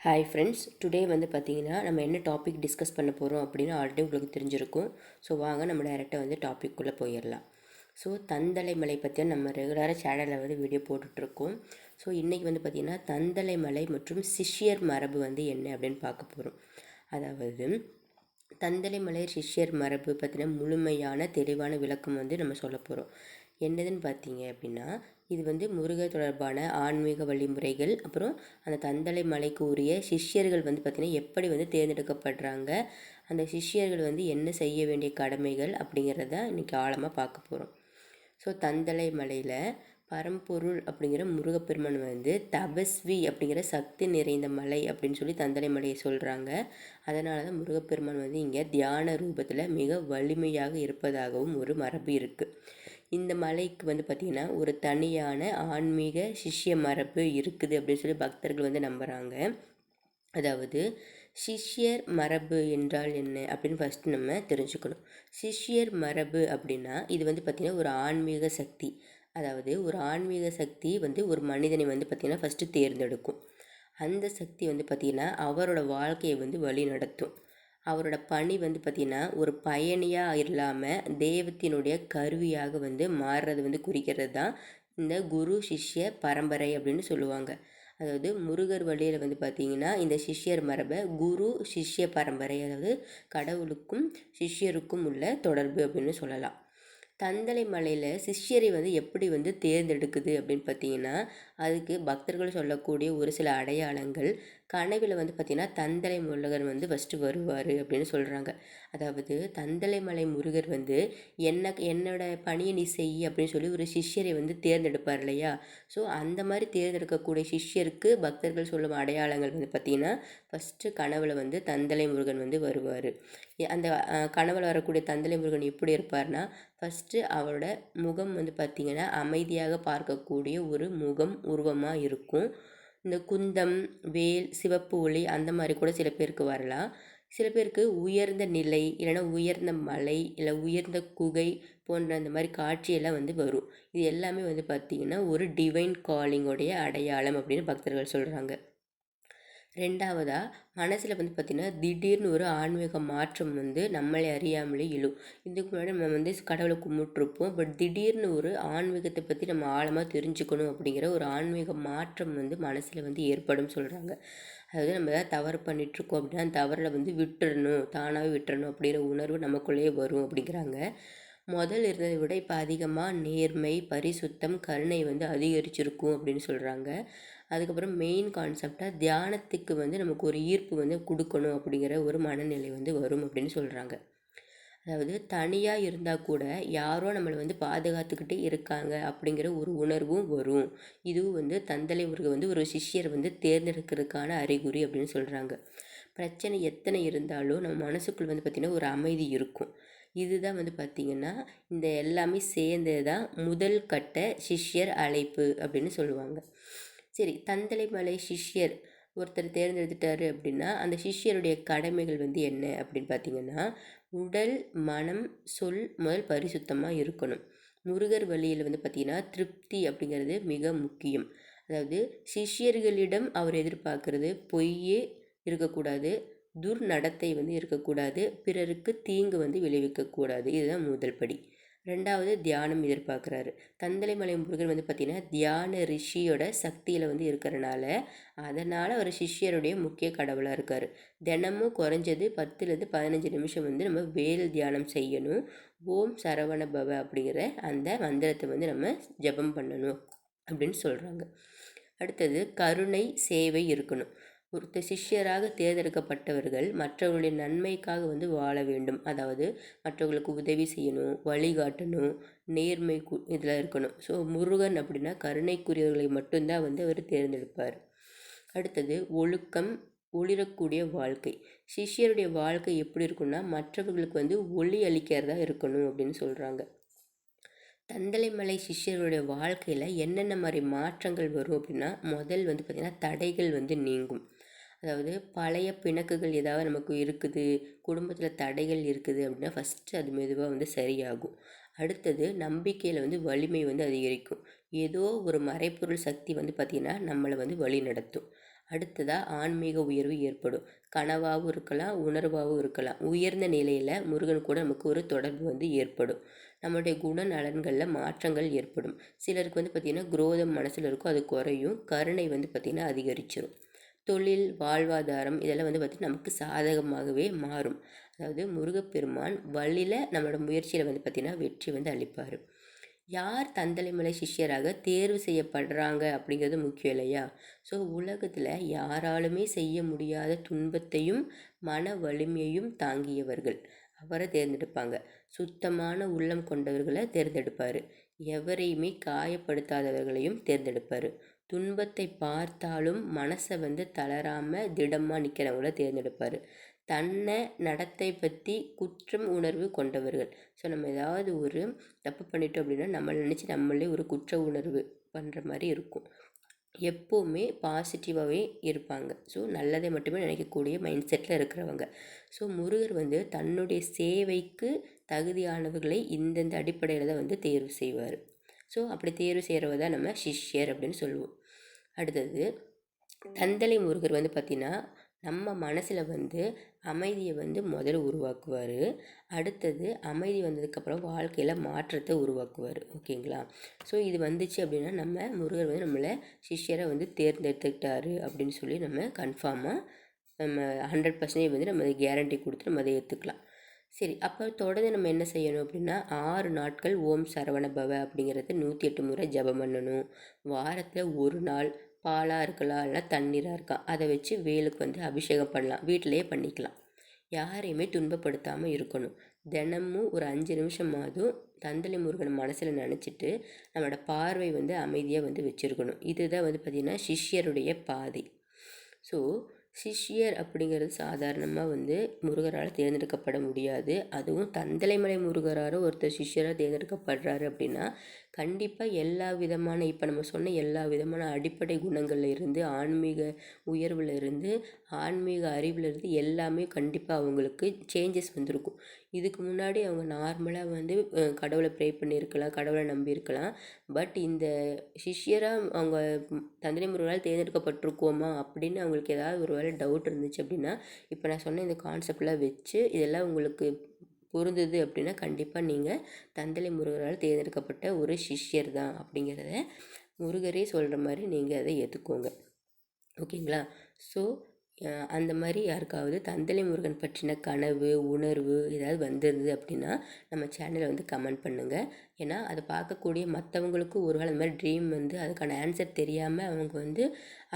Hi friends today வந்து பார்த்தீங்கன்னா நம்ம என்ன டாபிக் டிஸ்கஸ் பண்ண போகிறோம் அப்படின்னு ஆல்ரெடி உங்களுக்கு தெரிஞ்சிருக்கும். ஸோ வாங்க நம்ம டேரெக்டாக வந்து டாபிக்குள்ளே போயிடலாம். ஸோ தந்தலை மலை பற்றி நம்ம ரெகுலராக சேனலில் வந்து வீடியோ போட்டுட்ருக்கோம் ஸோ இன்றைக்கி வந்து பார்த்திங்கன்னா தந்தலை மலை மற்றும் சிஷ்யர் மரபு வந்து என்ன அப்படின்னு பார்க்க போகிறோம் அதாவது தந்தலை மலை சிஷ்யர் மரபு பற்றின முழுமையான தெளிவான விளக்கம் வந்து நம்ம சொல்ல போகிறோம் என்னதுன்னு பார்த்தீங்க அப்படின்னா இது வந்து முருகர் தொடர்பான ஆன்மீக வழிமுறைகள் அப்புறம் அந்த தந்தலை மலைக்கு உரிய சிஷ்யர்கள் வந்து பார்த்திங்கன்னா எப்படி வந்து தேர்ந்தெடுக்கப்படுறாங்க அந்த சிஷ்யர்கள் வந்து என்ன செய்ய வேண்டிய கடமைகள் அப்படிங்கிறத இன்றைக்கி ஆழமாக பார்க்க போகிறோம் ஸோ தந்தலை மலையில் பரம்பொருள் அப்படிங்கிற முருகப்பெருமான் வந்து தபஸ்வி அப்படிங்கிற சக்தி நிறைந்த மலை அப்படின்னு சொல்லி தந்தலை மலையை சொல்கிறாங்க அதனால தான் முருகப்பெருமான் வந்து இங்கே தியான ரூபத்தில் மிக வலிமையாக இருப்பதாகவும் ஒரு மரபு இருக்குது இந்த மலைக்கு வந்து பார்த்திங்கன்னா ஒரு தனியான ஆன்மீக சிஷ்ய மரபு இருக்குது அப்படின்னு சொல்லி பக்தர்கள் வந்து நம்புகிறாங்க அதாவது சிஷ்யர் மரபு என்றால் என்ன அப்படின்னு ஃபஸ்ட்டு நம்ம தெரிஞ்சுக்கணும். சிஷ்யர் மரபு அப்படின்னா இது வந்து பார்த்திங்கன்னா ஒரு ஆன்மீக சக்தி. அதாவது ஒரு ஆன்மீக சக்தி வந்து ஒரு மனிதனை வந்து பார்த்திங்கன்னா ஃபஸ்ட்டு தேர்ந்தெடுக்கும். அந்த சக்தி வந்து பார்த்திங்கன்னா அவரோட வாழ்க்கையை வந்து வழி நடத்தும். அவரோட பணி வந்து பார்த்திங்கன்னா ஒரு பயணியாக இல்லாமல் தெய்வத்தினுடைய கருவியாக வந்து மாறுறது வந்து குறிக்கிறது தான் இந்த குரு சிஷ்ய பரம்பரை அப்படின்னு சொல்லுவாங்க. அதாவது முருகர் வழியில் வந்து பார்த்திங்கன்னா இந்த சிஷ்யர் மரபை குரு சிஷ்ய பரம்பரை அதாவது கடவுளுக்கும் சிஷ்யருக்கும் உள்ள தொடர்பு அப்படின்னு சொல்லலாம். தந்தலை மலையில் சிஷ்யரை வந்து எப்படி வந்து தேர்ந்தெடுக்குது அப்படின்னு பார்த்தீங்கன்னா அதுக்கு பக்தர்கள் சொல்லக்கூடிய ஒரு சில அடையாளங்கள் கனவில் வந்து பார்த்திங்கன்னா தந்தலை முருகன் வந்து ஃபஸ்ட்டு வருவார் அப்படின்னு சொல்கிறாங்க அதாவது தந்தலை மலை முருகர் வந்து என்ன என்னோட பணியை நீ செய் அப்படின்னு சொல்லி ஒரு சிஷ்யரை வந்து தேர்ந்தெடுப்பார் இல்லையா? ஸோ அந்த மாதிரி தேர்ந்தெடுக்கக்கூடிய சிஷ்யருக்கு பக்தர்கள் சொல்லும் அடையாளங்கள் வந்து பார்த்திங்கன்னா ஃபஸ்ட்டு கனவில் வந்து தந்தலை முருகன் வந்து வருவார். அந்த கனவில் வரக்கூடிய தந்தலை முருகன் எப்படி இருப்பார்னா ஃபஸ்ட்டு அவரோட முகம் வந்து பார்த்திங்கன்னா அமைதியாக பார்க்கக்கூடிய ஒரு முகம் உருவமாக இருக்கும். இந்த குந்தம் வேல் சிவப்பு ஒளி அந்த மாதிரி கூட சில பேருக்கு வரலாம். சில பேருக்கு உயர்ந்த நிலை இல்லைன்னா உயர்ந்த மலை இல்லை உயர்ந்த குகை போன்ற அந்த மாதிரி காட்சியெல்லாம் வந்து வரும். இது எல்லாமே வந்து பார்த்திங்கன்னா ஒரு டிவைன் காலிங்கோடைய அடையாளம் அப்படின்னு பக்தர்கள் சொல்கிறாங்க ரெண்டாவதாக மனசில் வந்து பார்த்திங்கன்னா திடீர்னு ஒரு ஆன்மீக மாற்றம் வந்து நம்மளை அறியாமலே எழும். இதுக்கு முன்னாடி நம்ம வந்து கடவுளை கும்பிட்ருப்போம் பட் திடீர்னு ஒரு ஆன்மீகத்தை பற்றி நம்ம ஆழமாக தெரிஞ்சுக்கணும் அப்படிங்கிற ஒரு ஆன்மீக மாற்றம் வந்து மனசில் வந்து ஏற்படும் சொல்கிறாங்க அதாவது நம்ம ஏதாவது தவறு பண்ணிகிட்ருக்கோம் அப்படின்னா அந்த தவறில் வந்து விட்டுறணும் தானாகவே விட்டுறணும் அப்படிங்கிற உணர்வு நமக்குள்ளேயே வரும் அப்படிங்கிறாங்க. முதல் இருந்ததை விட இப்போ அதிகமாக நேர்மை பரிசுத்தம் கருணை வந்து அதிகரிச்சிருக்கும் அப்படின்னு சொல்கிறாங்க அதுக்கப்புறம் மெயின் கான்செப்டாக தியானத்துக்கு வந்து நமக்கு ஒரு ஈர்ப்பு வந்து கொடுக்கணும் அப்படிங்கிற ஒரு மனநிலை வந்து வரும் அப்படின்னு சொல்கிறாங்க அதாவது தனியாக இருந்தால் கூட யாரோ நம்மளை வந்து பாதுகாத்துக்கிட்டே இருக்காங்க அப்படிங்கிற ஒரு உணர்வும் வரும். இதுவும் வந்து தந்தலை முருகை வந்து ஒரு சிஷ்யரை வந்து தேர்ந்தெடுக்கிறதுக்கான அறிகுறி அப்படின்னு சொல்கிறாங்க பிரச்சனை எத்தனை இருந்தாலும் நம்ம மனசுக்குள் வந்து பார்த்திங்கன்னா ஒரு அமைதி இருக்கும். இதுதான் வந்து பார்த்திங்கன்னா இந்த எல்லாமே சேர்ந்தது தான் முதல் கட்ட சிஷ்யர் அழைப்பு அப்படின்னு சொல்லுவாங்க. சரி தந்தலை மலை சிஷ்யர் ஒருத்தர் தேர்ந்தெடுத்துட்டாரு அப்படின்னா அந்த சிஷ்யருடைய கடமைகள் வந்து என்ன அப்படின்னு பார்த்தீங்கன்னா உடல் மனம் சொல் முதல் பரிசுத்தமாக இருக்கணும். முருகர் வழியில் வந்து பார்த்திங்கன்னா திருப்தி அப்படிங்கிறது மிக முக்கியம். அதாவது சிஷ்யர்களிடம் அவர் எதிர்பார்க்கறது பொய்யே இருக்கக்கூடாது துர்நடத்தை வந்து இருக்கக்கூடாது பிறருக்கு தீங்கு வந்து விளைவிக்கக்கூடாது. இதுதான் முதல் படி. ரெண்டாவது தியானம் எதிர்பார்க்குறாரு. தந்தலைமலை முருகன் வந்து பார்த்திங்கன்னா தியான ரிஷியோட சக்தியில் வந்து இருக்கிறனால அதனால் அவர் சிஷ்யருடைய முக்கிய கடவுளாக இருக்கார். தினமும் குறைஞ்சது பத்துலேருந்து பதினஞ்சு நிமிஷம் வந்து நம்ம வேல் தியானம் செய்யணும். ஓம் சரவண பவ அப்படிங்கிற அந்த மந்திரத்தை வந்து நம்ம ஜபம் பண்ணணும் அப்படின்னு சொல்கிறாங்க அடுத்தது கருணை சேவை இருக்கணும். ஒருத்த சிஷ்யராக தேர்ந்தெடுக்கப்பட்டவர்கள் மற்றவர்களுடைய நன்மைக்காக வந்து வாழ வேண்டும். அதாவது மற்றவர்களுக்கு உதவி செய்யணும் வழிகாட்டணும் நேர்மை இதில் இருக்கணும். ஸோ முருகன் அப்படின்னா கருணைக்குரியவர்களை மட்டும்தான் வந்து அவர் தேர்ந்தெடுப்பார். அடுத்தது ஒழுக்கம் ஒளிரக்கூடிய வாழ்க்கை. சிஷ்யருடைய வாழ்க்கை எப்படி இருக்குன்னா மற்றவர்களுக்கு வந்து ஒளி அளிக்கிறதா இருக்கணும் அப்படின்னு சொல்கிறாங்க தந்தலைமலை சிஷ்யருடைய வாழ்க்கையில் என்னென்ன மாதிரி மாற்றங்கள் வரும் அப்படின்னா முதல் வந்து பார்த்திங்கன்னா தடைகள் வந்து நீங்கும். அதாவது பழைய பிணக்குகள் ஏதாவது நமக்கு இருக்குது குடும்பத்தில் தடைகள் இருக்குது அப்படின்னா ஃபஸ்ட்டு அது மெதுவாக வந்து சரியாகும். அடுத்தது நம்பிக்கையில் வந்து வலிமை வந்து அதிகரிக்கும். ஏதோ ஒரு மறைப்பொருள் சக்தி வந்து பார்த்திங்கன்னா நம்மளை வந்து வழி நடத்தும். அடுத்ததாக ஆன்மீக உயர்வு ஏற்படும். கனவாகவும் இருக்கலாம் உணர்வாகவும் இருக்கலாம். உயர்ந்த நிலையில் முருகன் கூட நமக்கு ஒரு தொடர்பு வந்து ஏற்படும். நம்மளுடைய குணநலன்களில் மாற்றங்கள் ஏற்படும். சிலருக்கு வந்து பார்த்திங்கன்னா குரோதம் மனசில் இருக்கும் அது குறையும். கருணை வந்து பார்த்திங்கன்னா அதிகரிச்சிடும் தொழில் வாழ்வாதாரம் இதெல்லாம் வந்து பார்த்திங்கன்னா நமக்கு சாதகமாகவே மாறும். அதாவது முருகப்பெருமான் வழியில் நம்மளோட முயற்சியில் வந்து பார்த்திங்கன்னா வெற்றி வந்து அளிப்பார். யார் தந்தலைமலை சிஷ்யராக தேர்வு செய்யப்படுறாங்க அப்படிங்கிறது முக்கியம் இல்லையா? ஸோ உலகத்தில் யாராலுமே செய்ய முடியாத துன்பத்தையும் மன வலிமையையும் தாங்கியவர்கள் அவரை தேர்ந்தெடுப்பாங்க. சுத்தமான உள்ளம் கொண்டவர்களை தேர்ந்தெடுப்பார். எவரையுமே காயப்படுத்தாதவர்களையும் தேர்ந்தெடுப்பார். துன்பத்தை பார்த்தாலும் மனசை வந்து தளராமல் திடமாக நிற்கிறவங்கள தேர்ந்தெடுப்பார். தன்னை நடத்தை பற்றி குற்றம் உணர்வு கொண்டவர்கள். ஸோ நம்ம ஏதாவது ஒரு தப்பு பண்ணிட்டோம் அப்படின்னா நம்மளை நினச்சி நம்மளே ஒரு குற்ற உணர்வு பண்ணுற மாதிரி இருக்கும். எப்போவுமே பாசிட்டிவாகவே இருப்பாங்க. ஸோ நல்லதை மட்டுமே நினைக்கக்கூடிய மைண்ட் செட்டில் இருக்கிறவங்க. ஸோ முருகர் வந்து தன்னுடைய சேவைக்கு தகுதியானவர்களை இந்தந்த அடிப்படையில் தான் வந்து தேர்வு செய்வார். ஸோ அப்படி தேர்வு செய்கிறவ தான் நம்ம சிஷ்யர் அப்படின்னு சொல்லுவோம். அடுத்தது தந்தலை முருகர் வந்து பார்த்திங்கன்னா நம்ம மனசில் வந்து அமைதியை வந்து முதல்ல உருவாக்குவார். அடுத்தது அமைதி வந்ததுக்கப்புறம் வாழ்க்கையில் மாற்றத்தை உருவாக்குவார். ஓகேங்களா? ஸோ இது வந்துச்சு அப்படின்னா நம்ம முருகர் வந்து நம்மளை சிஷ்யரை வந்து தேர்ந்தெடுத்துக்கிட்டாரு அப்படின்னு சொல்லி நம்ம கன்ஃபார்மாக நம்ம ஹண்ட்ரட் பர்சன்டேஜ் வந்து நம்ம கேரண்டி கொடுத்து நம்ம அதை ஏற்றுக்கலாம் சரி அப்போ தொடர்ந்து நம்ம என்ன செய்யணும் அப்படின்னா ஆறு நாட்கள் ஓம் சரவண பவ அப்படிங்கிறது நூற்றி எட்டு முறை ஜபம் பண்ணணும். வாரத்தில் ஒரு நாள் பாலாக இருக்கலாம் இல்லை தண்ணீராக இருக்கலாம் அதை வச்சு வேலுக்கு வந்து அபிஷேகம் பண்ணலாம் வீட்டிலையே பண்ணிக்கலாம். யாரையுமே துன்பப்படுத்தாமல் இருக்கணும். தினமும் ஒரு அஞ்சு நிமிஷமாவது தந்தளி முருகன் மனசில் நினச்சிட்டு நம்மளோட பார்வை வந்து அமைதியாக வந்து வச்சுருக்கணும். இதுதான் வந்து பார்த்திங்கன்னா சிஷ்யருடைய பாதை. ஸோ சிஷ்யர் அப்படிங்கிறது சாதாரணமாக வந்து முருகரால் தேர்ந்தெடுக்கப்பட முடியாது. அதுவும் தந்தலைமலை முருகராரோ ஒருத்தர் சிஷ்யராக தேர்ந்தெடுக்கப்படுறாரு அப்படின்னா கண்டிப்பாக எல்லா விதமான இப்போ நம்ம சொன்ன எல்லா விதமான அடிப்படை குணங்களில் இருந்து ஆன்மீக உயர்வில் இருந்து ஆன்மீக அறிவில் இருந்து எல்லாமே கண்டிப்பாக அவங்களுக்கு சேஞ்சஸ் வந்திருக்கும். இதுக்கு முன்னாடி அவங்க நார்மலாக வந்து கடவுளை ப்ரே பண்ணியிருக்கலாம் கடவுளை நம்பியிருக்கலாம். பட் இந்த சிஷ்யராக அவங்க தந்திரி முருகரால் தேர்ந்தெடுக்கப்பட்டிருக்கோமா அப்படின்னு அவங்களுக்கு ஏதாவது ஒரு வேலை டவுட் இருந்துச்சு அப்படின்னா இப்போ நான் சொன்ன இந்த கான்செப்ட்லாம் வச்சு இதெல்லாம் உங்களுக்கு பொருந்தது அப்படின்னா கண்டிப்பாக நீங்கள் தந்தலை முருகரால் தேர்ந்தெடுக்கப்பட்ட ஒரு சிஷ்யர் தான் அப்படிங்கிறத முருகரே சொல்கிற மாதிரி நீங்கள் அதை ஏற்றுக்கோங்க ஓகேங்களா? ஸோ அந்த மாதிரி யாருக்காவது தந்தலை முருகன் பற்றின கனவு உணர்வு ஏதாவது வந்திருந்தது அப்படின்னா நம்ம சேனலை வந்து கமெண்ட் பண்ணுங்கள் ஏன்னா அதை பார்க்கக்கூடிய மற்றவங்களுக்கும் ஒரு வேளை அந்த மாதிரி ட்ரீம் வந்து அதுக்கான ஆன்சர் தெரியாமல் அவங்க வந்து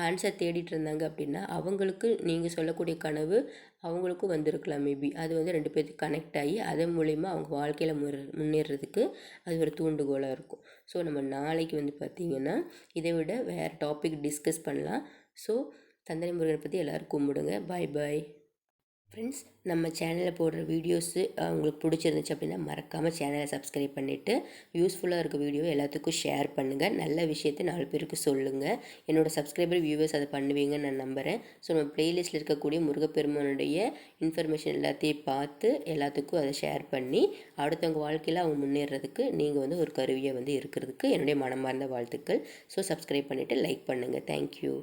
ஆன்சர் தேடிட்டு இருந்தாங்க அப்படின்னா அவங்களுக்கு நீங்கள் சொல்லக்கூடிய கனவு அவங்களுக்கும் வந்திருக்கலாம் மேபி அது வந்து ரெண்டு பேர்த்துக்கு கனெக்ட் ஆகி அதன் மூலிமா அவங்க வாழ்க்கையில் முற முன்னேறதுக்கு அது ஒரு தூண்டுகோலாக இருக்கும். ஸோ நம்ம நாளைக்கு வந்து பார்த்திங்கன்னா இதை விட வேறு டாபிக் டிஸ்கஸ் பண்ணலாம். ஸோ தந்தனை முருகனை பற்றி எல்லோரும் கும்பிடுங்க. பாய் பாய் ஃப்ரெண்ட்ஸ் நம்ம சேனலில் போடுற வீடியோஸு உங்களுக்கு பிடிச்சிருந்துச்சு அப்படின்னா மறக்காமல் சேனலை சப்ஸ்கிரைப் பண்ணிவிட்டு யூஸ்ஃபுல்லாக இருக்க வீடியோ எல்லாத்துக்கும் ஷேர் பண்ணுங்கள் நல்ல விஷயத்தை நாலு பேருக்கு சொல்லுங்கள் என்னோடய சப்ஸ்கிரைபர் வியூவர்ஸ் அதை பண்ணுவீங்கன்னு நான் நம்புகிறேன் ஸோ நம்ம ப்ளேலிஸ்ட்டில் இருக்கக்கூடிய முருகப்பெருமானுடைய இன்ஃபர்மேஷன் எல்லாத்தையும் பார்த்து எல்லாத்துக்கும் அதை ஷேர் பண்ணி அடுத்தவங்க வாழ்க்கையில் அவங்க முன்னேறதுக்கு நீங்கள் வந்து ஒரு கருவியை வந்து இருக்கிறதுக்கு என்னுடைய மனமார்ந்த வாழ்த்துக்கள். ஸோ சப்ஸ்கிரைப் பண்ணிவிட்டு லைக் பண்ணுங்கள் தேங்க்யூ